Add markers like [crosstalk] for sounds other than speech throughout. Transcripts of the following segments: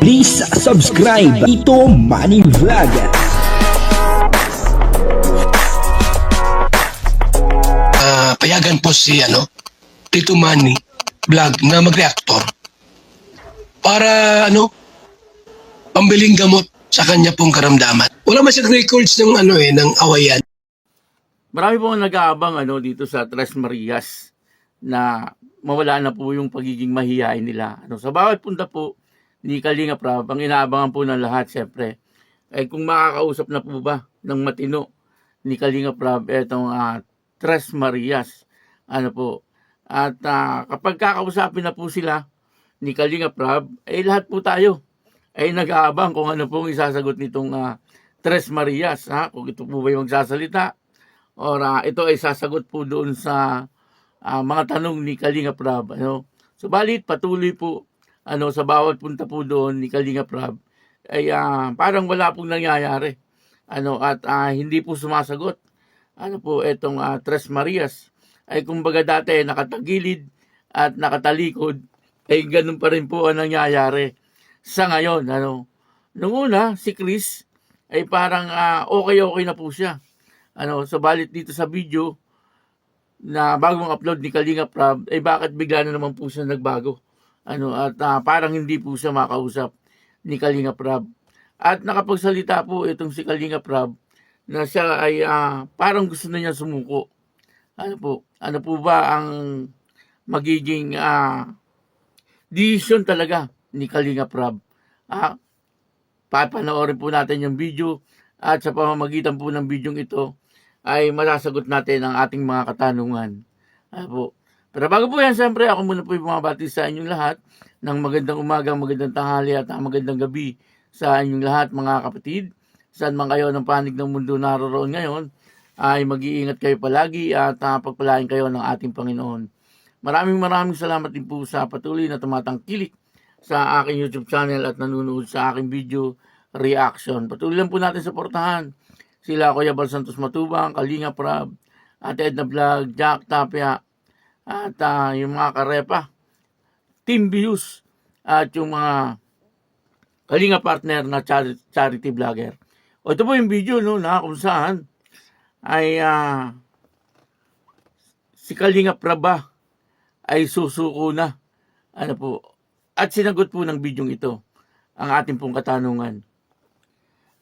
Please subscribe Ito Money Vlog. Ah, payagan po si ano, Tito Manny vlog na mag-reactor para ano, pambiling gamot sa kanya pong karamdaman. Wala man siyang records ng ano eh, ng awayan. Marami po ang nag-aabang ano, dito sa Tres Marias na mawala na po yung pagiging mahihain nila. Ano, sa bawat punta po ni Kalinga Prab, ang inaabangan po ng lahat, syempre, ay kung makakausap na po ba ng matino ni Kalinga Prab, etong ah, Tres Marias. Ano po. At ah, kapag kakausapin na po sila ni Kalinga Prab, ay lahat po tayo ay nag-aabang kung ano pong isasagot nitong ah, Tres Marias. Ha? Kung ito po ba yung magsasalita or ah, ito ay sasagot po doon sa ah, mga tanong ni Kalinga Prab. Ano? Subalit patuloy po ano sa bawat punta po doon ni Kalinga Prab ay ah, parang wala pong nangyayari. Ano at ah, hindi po sumasagot. Ano po etong ah, Tres Marias ay kumbaga dati nakatagilid at nakatalikod ay ganun pa rin po ang nangyayari sa ngayon. Ano? Nung una, si Chris ay parang ah, okay-okay na po siya ano, subalit dito sa video na bagong upload ni Kalinga Prab, eh bakit bigla na naman po siya nagbago? Ano, at ah, parang hindi po siya makausap ni Kalinga Prab. At nakapagsalita po itong si Kalinga Prab na siya ay ah, parang gusto na niya sumuko. Ano po? Ano po ba ang magiging ah, decision talaga ni Kalinga Prab? Ah, papanoorin po natin yung video at sa pamamagitan po ng video ito ay masasagot natin ang ating mga katanungan. Ano po. Pero bago po yan, siyempre ako muna po yung bumabati sa inyong lahat ng magandang umaga, magandang tanghali at magandang gabi sa inyong lahat mga kapatid. Saan man kayo ng panig ng mundo naroroon ngayon, ay mag-iingat kayo palagi at uh, pagpalain kayo ng ating Panginoon. Maraming maraming salamat din po sa patuloy na tumatangkilik sa aking YouTube channel at nanonood sa aking video reaction. Patuloy lang po natin suportahan sila Kuya Bal Santos Matubang, Kalinga Prab, at Edna Vlog, Jack Tapia, at ah, yung mga karepa, Team Views, at yung mga Kalinga partner na chari- charity vlogger. O ito po yung video no, na kung saan ay ah, si Kalinga Praba ay susuko na. Ano po, at sinagot po ng video ito ang ating pong katanungan.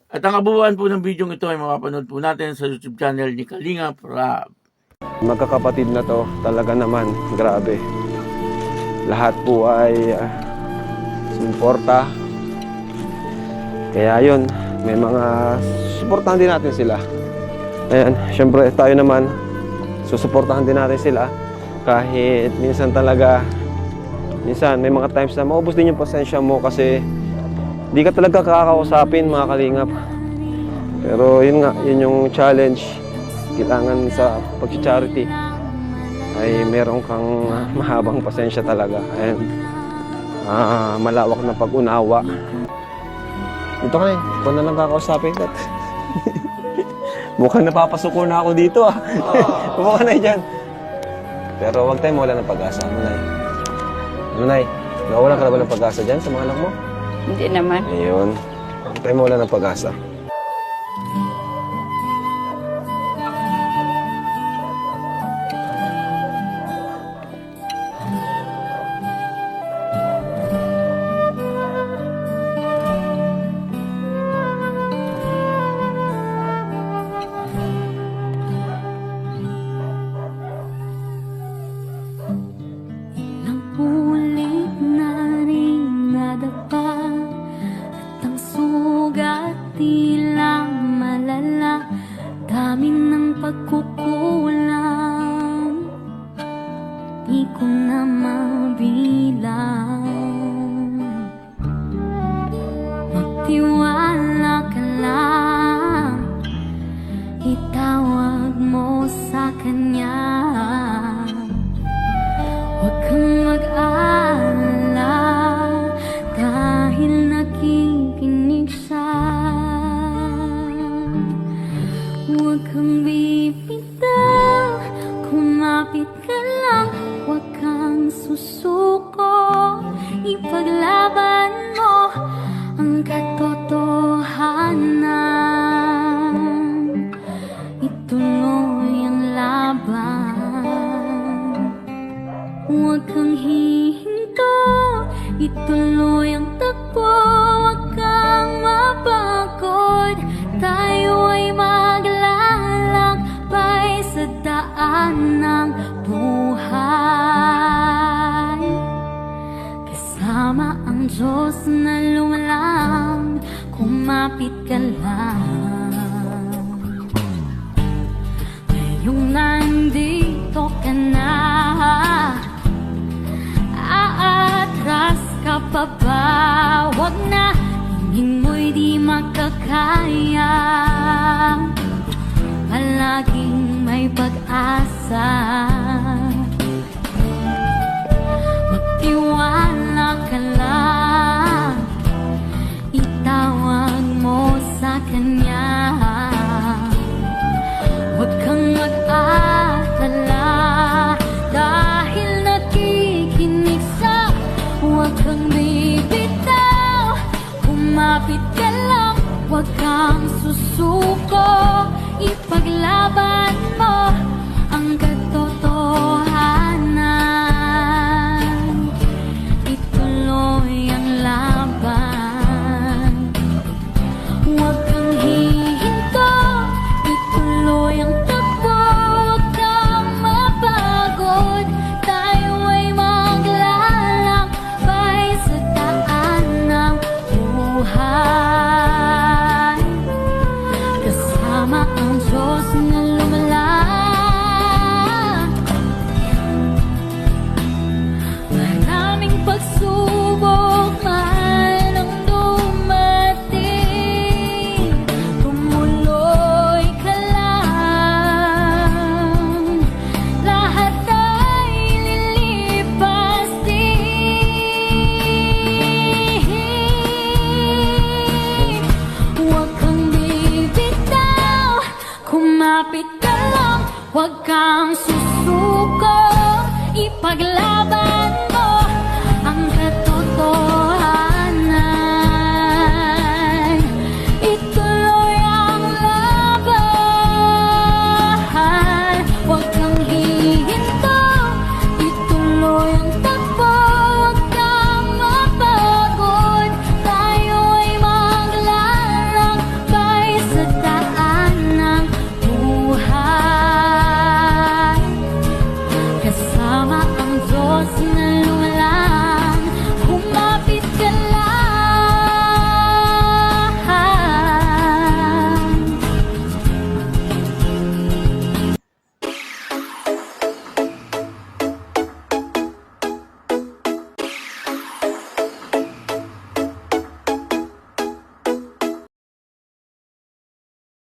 At ang kabuuan po ng video ito ay mapapanood po natin sa YouTube channel ni Kalinga Prab. Magkakapatid na to, talaga naman, grabe. Lahat po ay uh, sumuporta. Kaya yun, may mga suportahan din natin sila. Ayan, syempre tayo naman, susuportahan din natin sila. Kahit minsan talaga, minsan may mga times na maubos din yung pasensya mo kasi di ka talaga kakausapin mga kalingap. Pero yun nga, yun yung challenge kailangan sa pag-charity ay meron kang mahabang pasensya talaga and ah, malawak na pag-unawa. Na eh. Ikaw na lang kakausapin ka. [laughs] Mukhang napapasuko na ako dito ah. [laughs] Kumo ka na eh dyan. Pero huwag tayong mawala ng pag-asa. Ano na Ano na Nawala ka na ba ng pag-asa dyan sa mga anak mo? Hindi naman. Ayun. Huwag tayong mawala ng pag-asa. ko na mabilang. Tuloy ang tagpo Huwag kang mapagod. Tayo ay maglalakbay Sa daan ng buhay. Kasama ang Diyos na lumalang Kumapit ka lang. Ngayong nandito ka na pa ba? Na, hingin mo'y di makakaya Palaging may pag-asa Kumapit ka lang Huwag kang susuko? Ipaglaban mo وقع